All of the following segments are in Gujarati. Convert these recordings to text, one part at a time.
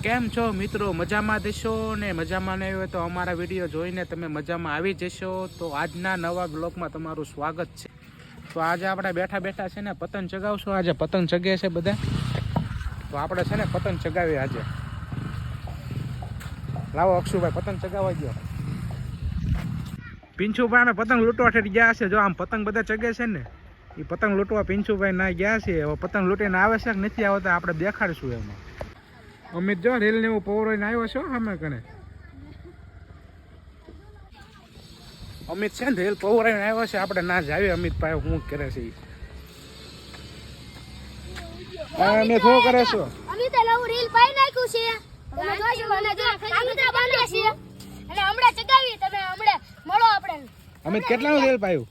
કેમ છો મિત્રો? મજામાં દેશો ને મજામાં નહીં હોય તો અમારા વીડિયો જોઈને તમે મજામાં આવી જશો. તો આજના નવા બ્લોગમાં તમારું સ્વાગત છે. તો આજે આપણે બેઠા બેઠા છે ને પતંગ ચગાવશું. આજે પતંગ ચગે છે બધા. તો આપણે છે ને પતંગ ચગાવીએ આજે. લાવો અક્ષુભાઈ, પતંગ ચગાવવા ગયો. પિંછુભાઈ અમે પતંગ લૂંટવા ઠેઠ ગયા છે. જો આમ પતંગ બધા ચગે છે ને એ પતંગ લૂંટવા પિંછુભાઈ ના ગયા છે. પતંગ લૂંટીને આવે કે નથી આવતા, આપણે દેખાડશું એમાં. અમિત જો રેલ ને એવું પૌરોઈને આવ્યો છો અમે કને અમિત છે ને રેલ પૌરાઈને આવ્યો છે આપણે ના જાવી અમિત ભાઈ હું કરે છે અમે હા, કરે છો? અમિત નવું રીલ પાઈ નાખ્યું છે. તમે જોજો અને જો કાંગરા બાંધ્યા છે. અને હમણાં ચગાવી તમે હમણાં મળો આપણે. અમિત કેટલાનું રેલ પાયું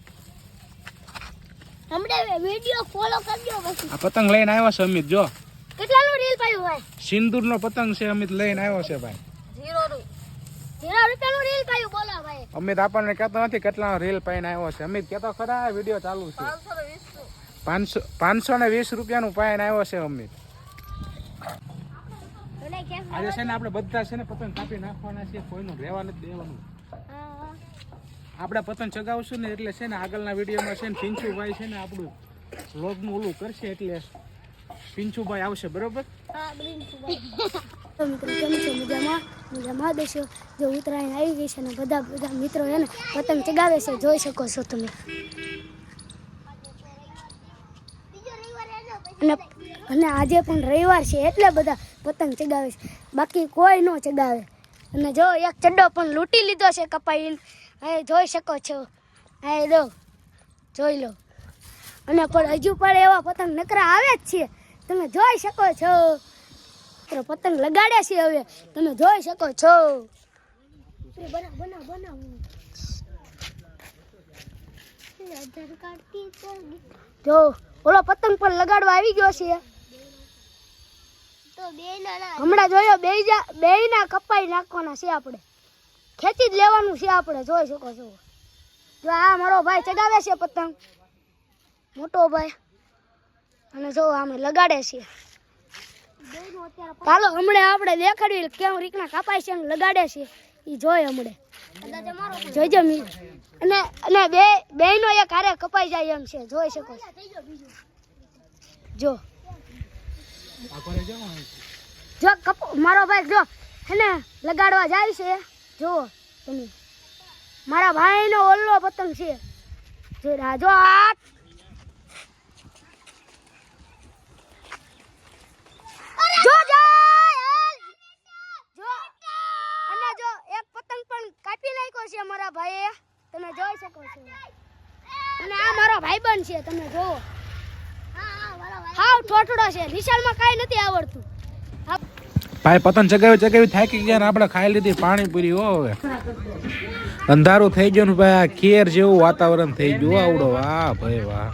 હમણાં વિડિયો ફોલો કરજો પછી. આ પતંગ લઈને આવ્યો છે અમિત જો. રીલ નો સિંદૂરનો પતંગ છે અમિત લઈને આવ્યો છે ભાઈ. નું અમિત આપણને કહેતો નથી કેટલા રીલ પાઈને આવ્યો છે. અમિત કહેતો ખરા વીડિયો ચાલુ છે. પાંચસો પાંચસો ને વીસ રૂપિયાનું પાઈને આવ્યો છે અમિત. આજે છે ને આપણે બધા છે ને પતંગ કાપી નાખવાના છે કોઈનું રહેવા નથી દેવાનું. આપણે પતંગ ચગાવશું ને એટલે છે ને આગળના વિડીયોમાં છે ને પિંચુભાઈ છે ને આપણું વ્લોગનું ઓલું કરશે એટલે પિંચુભાઈ આવશે બરોબર? ઉત્તરાયણ આવી ગઈ છે બધા બધા મિત્રો છે ને પતંગ ચગાવે છે જોઈ શકો છો તમે અને આજે પણ રવિવાર છે એટલે બધા પતંગ ચગાવે છે બાકી કોઈ ન ચગાવે અને જો એક ચડ્ડો પણ લૂંટી લીધો છે કપાઈને હવે જોઈ શકો છો હા દો જોઈ લો અને પણ હજુ પણ એવા પતંગ નકરા આવે જ છે. તમે જોઈ શકો છો. મિત્રો પતંગ લગાડ્યા છે હવે. તમે જોઈ શકો છો. બનાવ બનાવ બનાવ. જો ઓલો પતંગ પણ લગાડવા આવી ગયો છે. હમણાં જોયો બે બે ના કપાઈ નાખવાના છે આપણે. ખેંચી જ લેવાનું છે આપણે જોઈ શકો છો. જો આ મારો ભાઈ ચગાવે છે પતંગ. મોટો ભાઈ. અને જો અમે લગાડે છે. ચાલો, હમણે આપણે દેખાડવી કેમ રીકના કાપાય છે લગાડે છે. એ જોઈ હમણે. જોઈજો મી અને અને બે બેનો એક હારે કપાઈ જાય એમ છે. જોઈ શકો જો. જો કપ મારો ભાઈ જો હેને લગાડવા જાય છે. જુઓ તમે. મારા ભાઈનો ઓલ્લો પતંગ છે. જો આ જો આ જો જો જો અને જો એક પતંગ પણ કાપી નાખ્યો છે મારા ભાઈએ તમે જોઈ શકો છો. અને આ મારો ભાઈબંધ છે, તમે જોવો હાવ ઠોઠડો છે. વિશાલમાં કાંઈ નથી આવડતું. ભાઈ પતંગ ચગાવી ચગાવી થાકી ગયા આપણે ખાઈ લીધી પાણીપુરી, હો હવે. અંધારું થઈ ગયું ને ભાઈ, આ કેર જેવું વાતાવરણ થઈ ગયું. આવડો, વાહ, ભાઈ, વાહ.